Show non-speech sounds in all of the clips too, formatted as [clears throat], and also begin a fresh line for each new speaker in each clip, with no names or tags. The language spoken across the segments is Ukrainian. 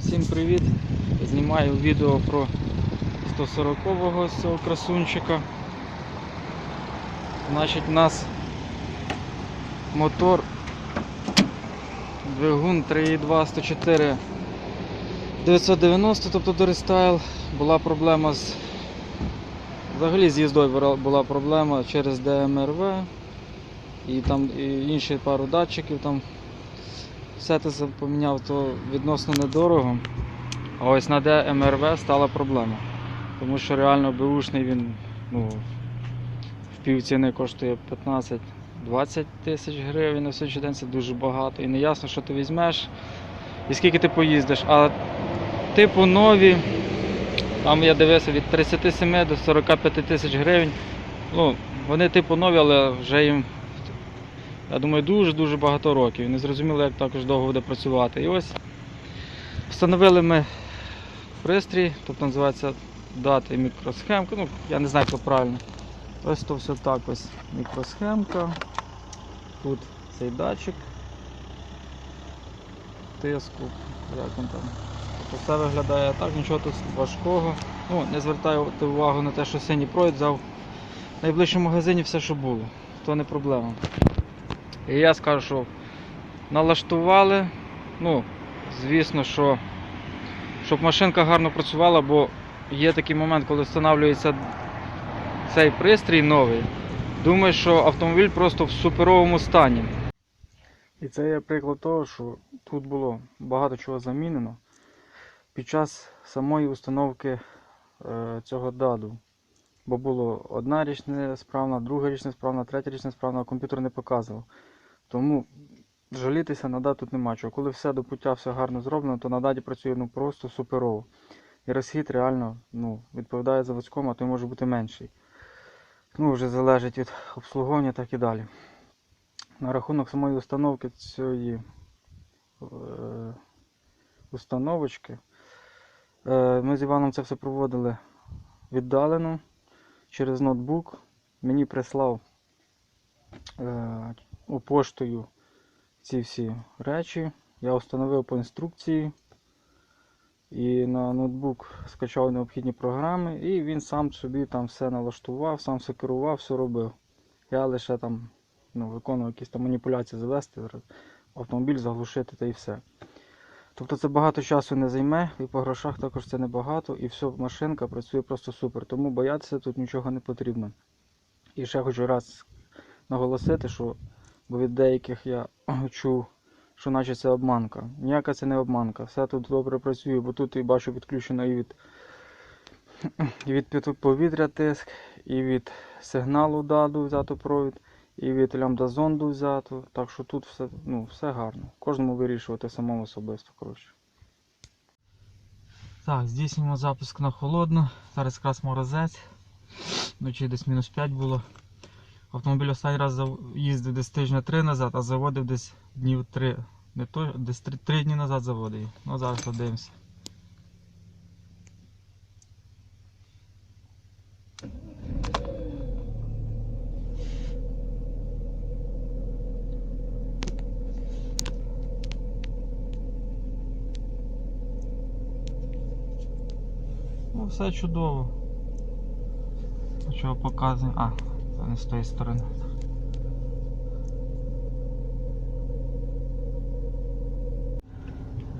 Всім привіт! Знімаю відео про 140-го з цього красунчика. Значить, у нас мотор двигун 3.2 104 990, тобто до рестайл. Була проблема з взагалі з їздою була проблема через ДМРВ і там і інші пару датчиків там все це поміняв, то відносно недорого. А ось на ДМРВ стала проблема. Тому що реально беушний він ну, в півціни коштує 15-20 тисяч гривень на сьогоднішній день це дуже багато. І не ясно, що ти візьмеш і скільки ти поїздиш. А типу нові, там я дивився від 37 до 45 тисяч гривень. Ну, вони типу нові, але вже їм я думаю, дуже-дуже багато років. Не зрозуміло, як також довго буде працювати. І ось встановили ми пристрій, тобто називається дати мікросхемка. Ну, я не знаю, як правильно. Ось то все так ось мікросхемка. Тут цей датчик тиску. Як він там. Тобто все виглядає так, нічого тут важкого. Ну, не звертайте увагу на те, що синій провід взяв в найближчому магазині все, що було. То не проблема. І я скажу, що налаштували. Ну, звісно, що щоб машинка гарно працювала, бо є такий момент, коли встановлюється цей пристрій новий. Думаю, що автомобіль просто в суперовому стані. І це є приклад того, що тут було багато чого замінено під час самої установки е, цього даду. Бо було одна річ несправна, друга річ несправна, третя річ несправна, а комп'ютер не показував. Тому жалітися на дат тут нема чого. Коли все до пуття, все гарно зроблено, то на даті працює ну, просто суперово. І розхід реально ну, відповідає заводському, а то й може бути менший. Ну, вже залежить від обслуговування так і далі. На рахунок самої установки цієї е, установочки. Е, ми з Іваном це все проводили віддалено через ноутбук. Мені прислав е, поштою ці всі речі. Я встановив по інструкції і на ноутбук скачав необхідні програми, і він сам собі там все налаштував, сам все керував, все робив. Я лише там ну, виконував якісь там маніпуляції завести, автомобіль заглушити та і все. Тобто це багато часу не займе, і по грошах також це небагато, і все, машинка працює просто супер. Тому боятися тут нічого не потрібно. І ще хочу раз наголосити, що бо від деяких я [clears throat] чув, що наче це обманка. Ніяка це не обманка. Все тут добре працює, бо тут і бачу підключено і від, [clears throat] і від повітря тиск, і від сигналу даду взято провід, і від лямбда-зонду взято. Так що тут все, ну, все гарно. Кожному вирішувати самому особисто. коротше. Так, здійснюємо запуск на холодно. Зараз якраз морозець. Вночі десь мінус 5 було. Автомобіль останній раз їздив десь тижня 3 назад, а заводив десь днів 3. Не то, десь 3, 3 дні назад заводив. Ну зараз подивимося. Ну, все чудово. Чого показує? А, це не з тої сторони.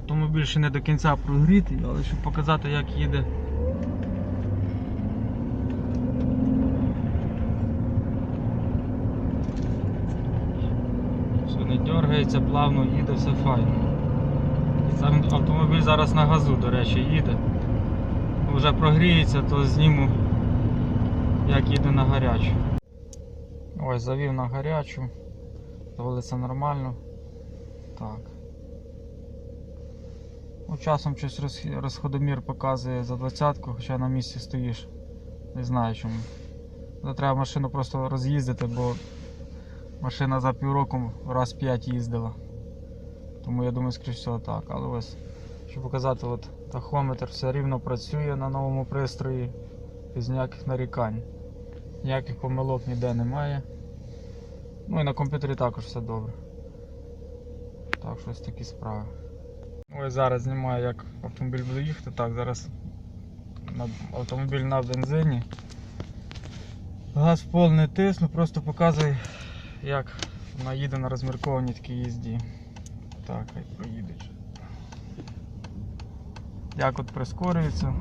Автомобіль ще не до кінця прогрітий, але щоб показати як їде. Все не дергається, плавно їде, все файно. Сам автомобіль зараз на газу, до речі, їде. Вже прогріється, то зніму як їде на гарячу. Ось, завів на гарячу. Заводиться нормально. Так. Ну, часом щось розходомір показує за 20-ку, хоча на місці стоїш. Не знаю чому. Ну, Треба машину просто роз'їздити, бо машина за півроку раз 5 їздила. Тому я думаю, скоріш всього так. Але ось, щоб показати, от тахометр все рівно працює на новому пристрої без ніяких нарікань. Ніяких помилок ніде немає. Ну і на комп'ютері також все добре. Так що ось такі справи. Ось зараз знімаю, як автомобіль буде їхати. Так, зараз автомобіль на бензині. Газ не тисну, просто показує, як вона їде на розміркованій такій їзді. Так, хай поїде. Як от прискорюється.